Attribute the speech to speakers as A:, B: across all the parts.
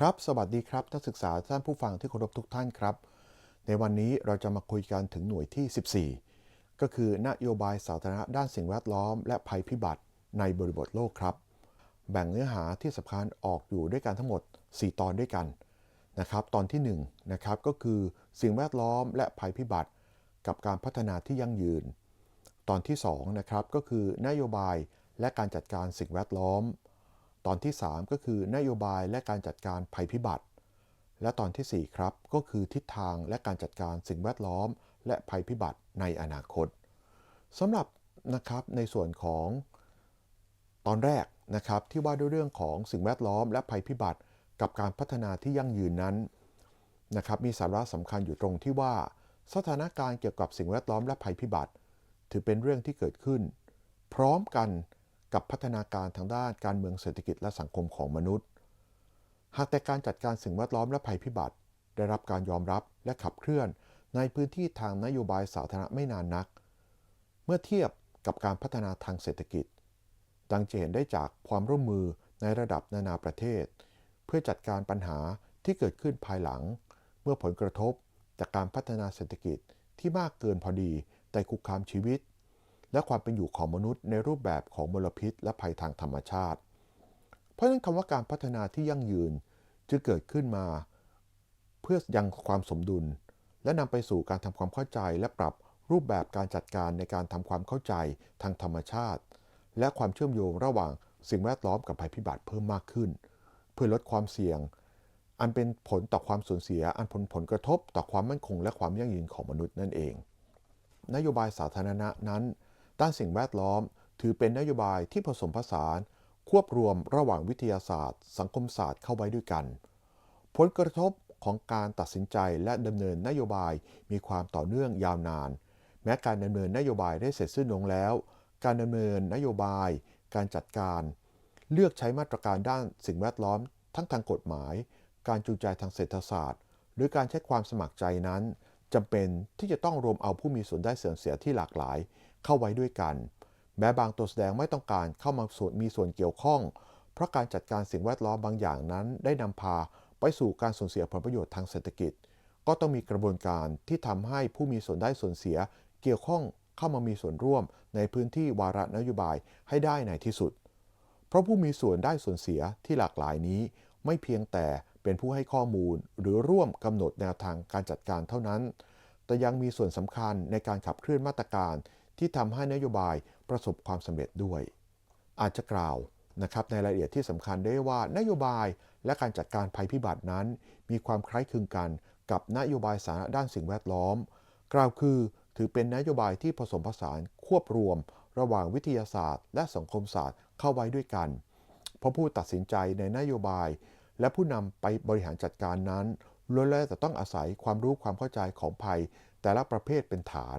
A: ครับ สวัสดีครับนักศึกษาท่านผู้ฟังที่เคารพทุกท่านครับ ในวันนี้เราจะมาคุยกันถึงหน่วยที่ 14 ก็คือนโยบายสาธารณะด้านสิ่งแวดล้อม และภัยพิบัติในบริบทโลกครับ แบ่งเนื้อหาที่สำคัญออกอยู่ด้วยกันทั้งหมด 4 ตอนด้วยกันนะครับ ตอนที่1นะครับก็คือสิ่งแวดล้อมและภัยพิบัติ กับการพัฒนาที่ยั่งยืน ตอนที่2นะครับก็คือนโยบายและการจัดการสิ่งแวดล้อม ตอนที่ 3 ก็คือนโยบายและการจัดการภัยพิบัติ และตอนทีสี่ 4 ครับ ก็คือทิศทางและการจัดการสิ่งแวดล้อม และภัยพิบัติในอนาคตสำหรับนะครับในส่วนของตอนแรกนะครับที่ว่าด้วยเรื่องของสิ่งแวดล้อม และภัยพิบัติ กับการพัฒนาที่ยั่งยืนนั้นนะครับมีสาระสำคัญอยู่ตรงที่ว่า สถานการณ์เกี่ยวกับสิ่งแวดล้อมและภัยพิบัติ ถือเป็นเรื่องที่เกิดขึ้น พร้อมกัน กับพัฒนาการทางด้านการเมืองเศรษฐกิจและสังคมของมนุษย์ หากแต่การจัดการสิ่งแวดล้อมและภัยพิบัติ ได้รับการยอมรับและขับเคลื่อนในพื้นที่ทางนโยบายสาธารณะไม่นานนัก เมื่อเทียบกับการพัฒนาทางเศรษฐกิจ ดังจะเห็นได้จากความร่วมมือในระดับนานาประเทศ เพื่อจัดการปัญหาที่เกิดขึ้นภายหลัง เมื่อผลกระทบจากการพัฒนาเศรษฐกิจที่มากเกินพอดีแต่คุกคามชีวิต และความเป็นอยู่ของมนุษย์ในรูปแบบของมลพิษ และภัยทางธรรมชาติ เพราะฉะนั้นคำว่าการพัฒนาที่ยั่งยืนจึงเกิดขึ้นมา เพื่อยังความสมดุล และนำไปสู่การทำความเข้าใจและปรับรูปแบบการจัดการในการทำความเข้าใจทางธรรมชาติ และความเชื่อมโยงระหว่างสิ่งแวดล้อมกับภัยพิบัติเพิ่มมากขึ้น เพื่อลดความเสี่ยง อันเป็นผลต่อความสูญเสีย อันผลผลกระทบต่อความมั่นคง และความยั่งยืนของมนุษย์นั่นเอง นโยบายสาธารณะนั้น ด้านสิ่งแวดล้อม ถือเป็นนโยบายที่ผสมผสาน ควบรวมระหว่างวิทยาศาสตร์ สังคมศาสตร์เข้าไว้ด้วยกัน ผลกระทบของการตัดสินใจและดำเนินนโยบายมีความต่อเนื่องยาวนาน แม้การดำเนินนโยบายได้เสร็จสิ้นลงแล้ว การดำเนินนโยบาย การจัดการ เลือกใช้มาตรการด้านสิ่งแวดล้อม ทั้งทางกฎหมาย การจูงใจทางเศรษฐศาสตร์ หรือการใช้ความสมัครใจนั้นจำเป็นที่จะต้องรวมเอาผู้มีส่วนได้ส่วนเสียที่หลากหลาย เข้าไว้ด้วยกัน แม้บางตัวแสดงไม่ต้องการเข้ามาส่วนมีส่วนเกี่ยวข้อง เพราะการจัดการสิ่งแวดล้อมบางอย่างนั้นได้นำพาไปสู่การสูญเสียผลประโยชน์ทางเศรษฐกิจ ก็ต้องมีกระบวนการที่ทำให้ผู้มีส่วนได้ส่วนเสีย เกี่ยวข้องเข้ามามีส่วนร่วมในพื้นที่วาระนโยบายให้ได้ในที่สุด เพราะผู้มีส่วนได้ส่วนเสียที่หลากหลายนี้ ไม่เพียงแต่เป็นผู้ให้ข้อมูลหรือร่วมกำหนดแนวทางการจัดการเท่านั้น แต่ยังมีส่วนสำคัญในการขับเคลื่อนมาตรการ ที่ทำให้นโยบายประสบความสำเร็จด้วย อาจจะกล่าวนะครับในรายละเอียดที่สำคัญได้ว่านโยบายและการจัดการภัยพิบัตินั้น มีความคล้ายคลึงกันกับนโยบายสาธารณะด้านสิ่งแวดล้อม กล่าวคือถือเป็นนโยบายที่ผสมผสานควบรวม ระหว่างวิทยาศาสตร์ และสังคมศาสตร์เข้าไว้ด้วยกัน เพราะผู้ตัดสินใจในนโยบาย และผู้นำไปบริหารจัดการนั้นล้วนแล้วแต่ต้องอาศัยความรู้ความเข้าใจของภัย แต่ละประเภทเป็นฐาน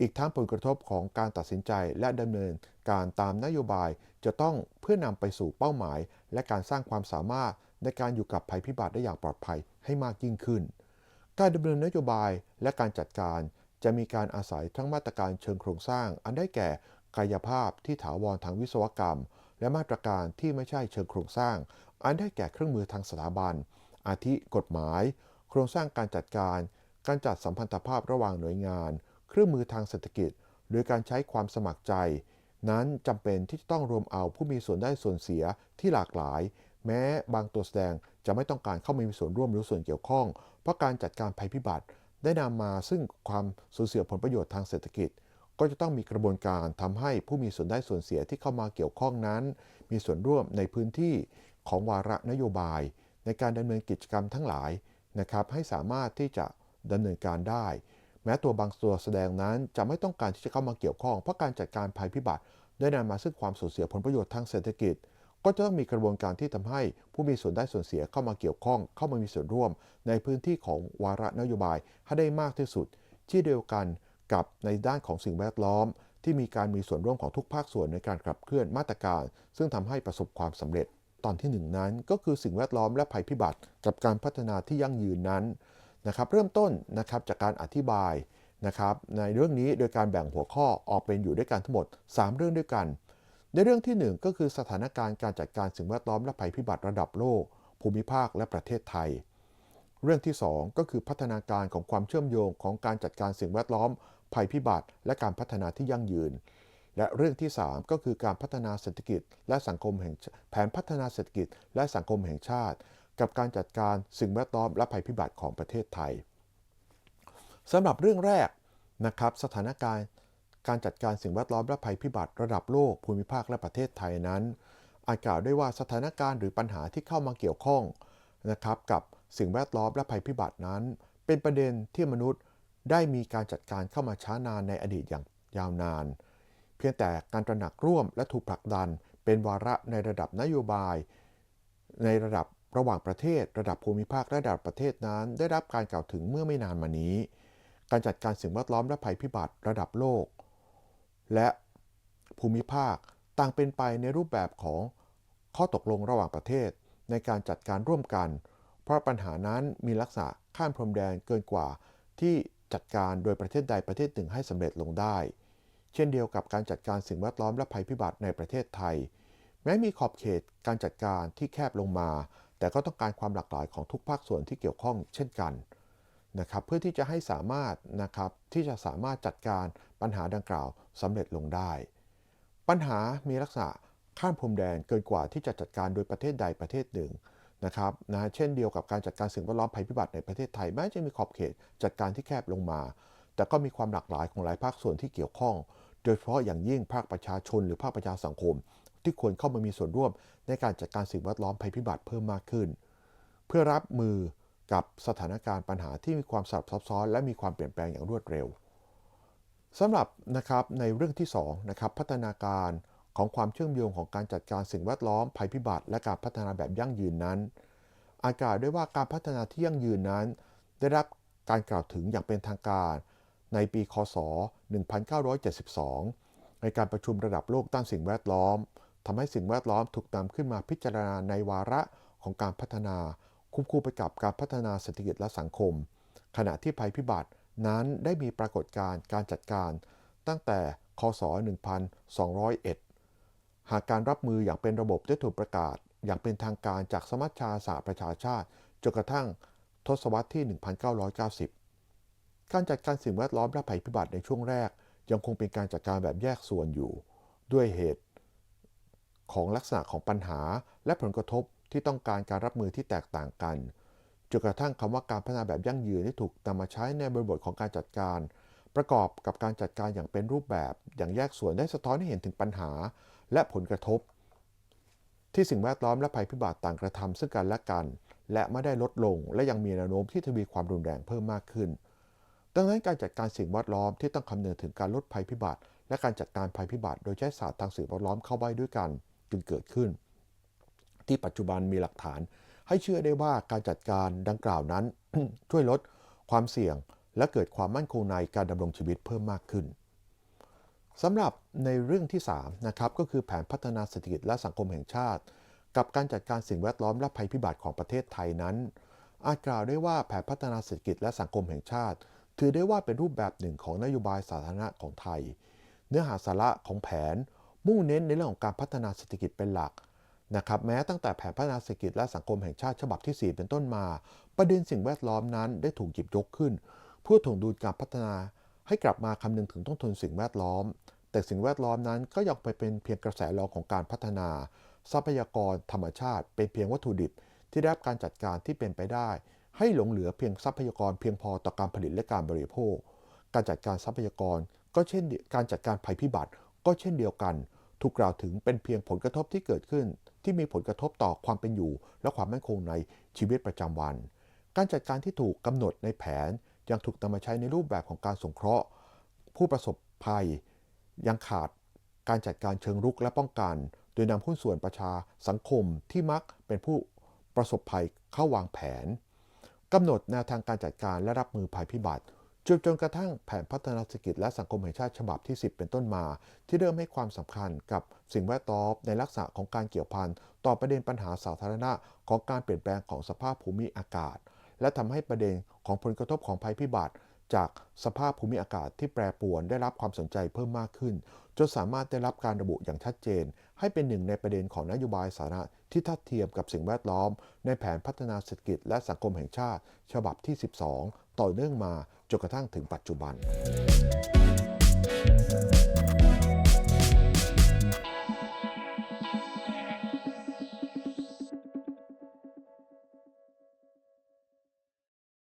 A: อีกทั้งผลกระทบของการตัดสินใจและดำเนินการตามนโยบายจะต้องเพื่อนำไปสู่เป้าหมาย และการสร้างความสามารถในการอยู่กับภัยพิบัติได้อย่างปลอดภัยให้มากยิ่งขึ้น การดำเนินนโยบายและการจัดการจะมีการอาศัยทั้งมาตรการเชิงโครงสร้าง อันได้แก่กายภาพที่ถาวรทางวิศวกรรม และมาตรการที่ไม่ใช่เชิงโครงสร้าง อันได้แก่เครื่องมือทางสถาบัน อาทิกฎหมาย โครงสร้างการจัดการ การจัดสัมพันธภาพระหว่างหน่วยงาน เครื่องมือทางเศรษฐกิจ หรือการใช้ความสมัครใจ นั้นจำเป็นที่จะต้องรวมเอาผู้มีส่วนได้ส่วนเสียที่หลากหลาย แม้บางตัวแสดงจะไม่ต้องการเข้ามามีส่วนร่วมหรือส่วนเกี่ยวข้อง เพราะการจัดการภัยพิบัติ ได้นำมาซึ่งความสูญเสียผลประโยชน์ทางเศรษฐกิจ ก็จะต้องมีกระบวนการทำให้ผู้มีส่วนได้ส่วนเสียที่เข้ามาเกี่ยวข้องนั้น มีส่วนร่วมในพื้นที่ของวาระนโยบาย ในการดำเนินกิจกรรมทั้งหลายนะครับให้สามารถที่จะดำเนินการได้ ม้ตัวบางตัวแสดงนั้นจะไม่ต้องการที่จะเข้ามาเกี่ยวข้อง เพราะการจัดการภัยพิบัติ ได้นำมาซึ่งความสูญเสียผลประโยชน์ทางเศรษฐกิจ ก็จะต้องมีกระบวนการที่ทำให้ผู้มีส่วนได้ส่วนเสียเข้ามาเกี่ยวข้อง เข้ามามีส่วนร่วม ในพื้นที่ของวาระนโยบายให้ได้มากที่สุดที่เดียวกันกับในด้านของสิ่งแวดล้อม ที่มีการมีส่วนร่วมของทุกภาคส่วนในการขับเคลื่อนมาตรการ ซึ่งทำให้ประสบความสำเร็จ ตอนที่หนึ่งนั้นก็คือสิ่งแวดล้อมและภัยพิบัติ กับการพัฒนาที่ยั่งยืนนั้น นะครับเริ่มต้นนะครับจากการอธิบายนะครับในเรื่องนี้โดยการแบ่งหัวข้อออกเป็นอยู่ด้วยกันทั้งหมด 3 เรื่องด้วยกัน ในเรื่องที่ 1 ก็คือสถานการณ์การจัดการสิ่งแวดล้อมและภัยพิบัติระดับโลก ภูมิภาคและประเทศไทย เรื่องที่ 2 ก็คือพัฒนาการของความเชื่อมโยงของการจัดการสิ่งแวดล้อม ภัยพิบัติ และการพัฒนาที่ยั่งยืน และเรื่องที่ 3 ก็คือการพัฒนาเศรษฐกิจ และสังคมแห่งแผนพัฒนาเศรษฐกิจ และสังคมแห่งชาติ กับการจัดการสิ่งแวดล้อมและภัยพิบัติของประเทศไทยสำหรับเรื่องแรกนะครับสถานการณ์การจัดการสิ่งแวดล้อมและภัยพิบัติระดับโลกภูมิภาคและประเทศไทยนั้น อาจกล่าวได้ว่าสถานการณ์หรือปัญหาที่เข้ามาเกี่ยวข้องนะครับกับสิ่งแวดล้อมและภัยพิบัตินั้น เป็นประเด็นที่มนุษย์ได้มีการจัดการเข้ามาช้านานในอดีตอย่างยาวนาน เพียงแต่การตระหนักร่วมและถูกผลักดันเป็นวาระในระดับนโยบาย ในระดับ ระหว่างประเทศระดับภูมิภาคและระดับประเทศนั้น ได้รับการกล่าวถึงเมื่อไม่นานมานี้ การจัดการสิ่งแวดล้อมและภัยพิบัติระดับโลก และภูมิภาคต่างเป็นไปในรูปแบบของข้อตกลงระหว่างประเทศ ในการจัดการร่วมกัน เพราะปัญหานั้นมีลักษณะข้ามพรมแดนเกินกว่า ที่จัดการโดยประเทศใดประเทศหนึ่งให้สำเร็จลงได้ เช่นเดียวกับการจัดการสิ่งแวดล้อมและภัยพิบัติในประเทศไทย แม้มีขอบเขตการจัดการที่แคบลงมา แต่ก็ต้องการความหลากหลายของทุกภาคส่วนที่เกี่ยวข้องเช่นกันนะครับเพื่อที่จะให้สามารถนะครับที่จะสามารถจัดการปัญหาดังกล่าวสำเร็จลงได้ ปัญหามีลักษณะข้ามพรมแดนเกินกว่าที่จะจัดการโดยประเทศใดประเทศหนึ่งนะครับนะเช่นเดียวกับการจัดการสิ่งแวดล้อมภัยพิบัติในประเทศไทยแม้จะมีขอบเขตจัดการที่แคบลงมา แต่ก็มีความหลากหลายของหลายภาคส่วนที่เกี่ยวข้อง โดยเฉพาะอย่างยิ่งภาคประชาชนหรือภาคประชาสังคม ที่ควรเข้ามามีส่วนร่วมในการจัดการสิ่งแวดล้อมภัยพิบัติเพิ่มมากขึ้น เพื่อรับมือกับสถานการณ์ปัญหาที่มีความซับซ้อน และมีความเปลี่ยนแปลงอย่างรวดเร็วสำหรับนะครับในเรื่องที่2นะครับพัฒนาการของความเชื่อมโยงของการจัดการสิ่งแวดล้อมภัยพิบัติ และการพัฒนาแบบยั่งยืนนั้นอากาวได้ว่าการพัฒนาที่ยั่งยืนนั้น ได้รับการกล่าวถึงอย่างเป็นทางการ ในปี คศ 1972 ในการประชุมระดับโลกด้านสิ่งแวดล้อม ทำให้สิ่งแวดล้อมถูกนำขึ้นมาพิจารณาในวาระของการพัฒนาควบคู่ไปกับการพัฒนาเศรษฐกิจและสังคม ขณะที่ภัยพิบัตินั้นได้มีปรากฏการณ์การจัดการ ตั้งแต่คศ 1201 หากการรับมืออย่างเป็นระบบได้ถูกประกาศ อย่างเป็นทางการจากสมัชชาสหประชาชาติจนกระทั่งทศวรรษที่ 1990 การจัดการสิ่งแวดล้อมและภัยพิบัติในช่วงแรก ยังคงเป็นการจัดการแบบแยกส่วนอยู่ ด้วยเหตุ ของลักษณะของปัญหา และผลกระทบที่ต้องการการรับมือที่แตกต่างกันจนกระทั่งคำว่าการพัฒนาแบบยั่งยืนที่ถูกนำมาใช้ในบริบทของการจัดการ ประกอบกับการจัดการอย่างเป็นรูปแบบ อย่างแยกส่วนได้สะท้อนให้เห็นถึงปัญหา และผลกระทบ ที่สิ่งแวดล้อมและภัยพิบัติต่างกระทำซึ่งกันและกัน และไม่ได้ลดลง และยังมีแนวโน้มที่ทวีความรุนแรงเพิ่มมากขึ้น ดังนั้นการจัดการสิ่งแวดล้อมที่ต้องคำนึงถึงการลดภัยพิบัติ และการจัดการภัยพิบัติ โดยใช้ศาสตร์ทางสิ่งแวดล้อมเข้าไว้ด้วยกัน จึงเกิดขึ้น ที่ปัจจุบันมีหลักฐาน ให้เชื่อได้ว่าการจัดการดังกล่าวนั้น ช่วยลดความเสี่ยงและเกิดความมั่นคงในการดำรงชีวิตเพิ่มมากขึ้นสำหรับในเรื่องที่3นะครับก็คือแผนพัฒนาเศรษฐกิจและสังคมแห่งชาติ กับการจัดการสิ่งแวดล้อมและภัยพิบัติของประเทศไทยนั้น อาจกล่าวได้ว่าแผนพัฒนาเศรษฐกิจและสังคมแห่งชาติ ถือได้ว่าเป็นรูปแบบหนึ่งของนโยบายสาธารณะของไทย เนื้อหาสาระของแผน มุ่งเน้นในเรื่องของการพัฒนาเศรษฐกิจเป็นหลักนะครับแม้ตั้งแต่แผนพัฒนาเศรษฐกิจและสังคมแห่งชาติฉบับที่ 4 เป็นต้นมา ประเด็นสิ่งแวดล้อมนั้นได้ถูกหยิบยกขึ้น เพื่อถ่วงดุลการพัฒนาให้กลับมาคำนึงถึงต้นทุนสิ่งแวดล้อม แต่สิ่งแวดล้อมนั้นก็ยังไปเป็นเพียงกระแสรองของการพัฒนา ทรัพยากร ธรรมชาติ เป็นเพียงวัตถุดิบ ที่ได้รับการจัดการที่เป็นไปได้ ให้หลงเหลือเพียงทรัพยากรเพียงพอต่อการผลิตและการบริโภค การจัดการทรัพยากร ก็เช่นการจัดการภัยพิบัติ ก็เช่นเดียวกัน ถูกกล่าวถึงเป็นเพียงผลกระทบที่เกิดขึ้น ที่มีผลกระทบต่อความเป็นอยู่ และความมั่นคงในชีวิตประจำวัน การจัดการที่ถูกกำหนดในแผนยังถูกนำมาใช้ในรูปแบบของการสงเคราะห์ ผู้ประสบภัยยังขาดการจัดการเชิงรุกและป้องกัน โดยนำหุ้นส่วนประชาสังคมที่มักเป็นผู้ประสบภัยเข้าวางแผนกำหนดแนวทางการจัดการและรับมือภัยพิบัติ จนจนกระทั่งแผนพัฒนาเศรษฐกิจและสังคมแห่งชาติฉบับที่ 10 เป็นต้นมา ที่เริ่มให้ความสำคัญกับสิ่งแวดล้อมในลักษณะของการเกี่ยวพันต่อประเด็นปัญหาสาธารณะของการเปลี่ยนแปลงของสภาพภูมิอากาศ และทำให้ประเด็นของผลกระทบของภัยพิบัติ จากสภาพภูมิอากาศที่แปรปรวนได้รับความสนใจเพิ่มมากขึ้น จนสามารถได้รับการระบุอย่างชัดเจน ให้เป็นหนึ่งในประเด็นของนโยบายสาธารณะที่ทัดเทียมกับสิ่งแวดล้อม ในแผนพัฒนาเศรษฐกิจและสังคมแห่งชาติ ฉบับที่ 12 ต่อเนื่องมาจนกระทั่งถึงปัจจุบัน